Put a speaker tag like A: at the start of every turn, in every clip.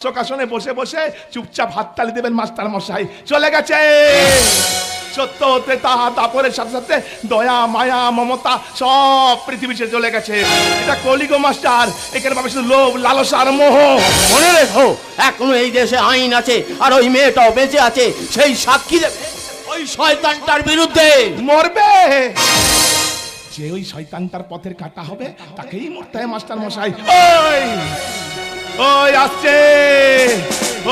A: চোখাসনে বসে বসে চুপচাপ হাততালি দেবেন মাস্টার মশাই। চলে গেছে। সত্য ত্রেতা তাপরের সাথে সাথে দয়া মায়া মমতা সব পৃথিবী ছেড়ে চলে গেছে। এটা কলিগো মাস্টার এখানে পাবে শুধু লোভ লালসার মোহ।
B: মনে রেখো এখনও এই দেশে আইন আছে আর ওই মেয়েটাও বেঁচে আছে সেই সাক্ষী দেবে। ওই শয়তানটার বিরুদ্ধে।
A: মরবে। যে ওই শয়তানটার পথের কাটা হবে তাকেই মরতে হয় মাস্টার মশাই। ওই! ওই আসছে।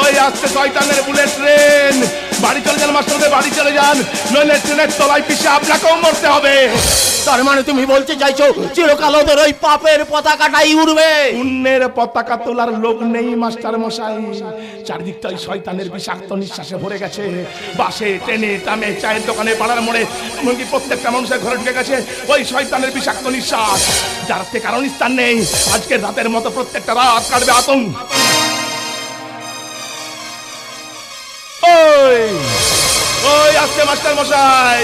A: ওই আসছে শয়তানের বুলেট ট্রেন। বাড়ি চলে যান মাস্টারদের বাড়ি চলে যান। নইলে ট্রেনের তলায় পিছিয়ে আপনাকেও মরতে হবে।
B: তার মানে তুমি বলতে চাইছো চিরকাল ওদের ওই পাপের পতাকাটাই উড়বে?
A: পুণ্যের পতাকা তোলার লোক নেই, মাস্টার মশাই। চারিদিকটা ওই শয়তানের বিষাক্ত নিঃশ্বাসে ভরে গেছে। বাসে, ট্রেনে, ট্রামে, চায়ের দোকানে, পাড়ার মোড়ে, এমনকি প্রত্যেকটা মানুষের ঘরে ঢুকে গেছে ওই শয়তানের বিষাক্ত নিঃশ্বাস। যার কারণ স্থান নেই আজকে রাতের মতো প্রত্যেকটা রাত কাটবে আতঙ্ক। আসছে মাস্টার মশাই।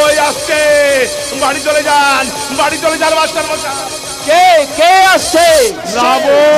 A: ওই আসছে বাড়ি চলে যান বাড়ি চলে যান মাস্টার মশাই।
B: কে কে আসছে?
A: রাবণ।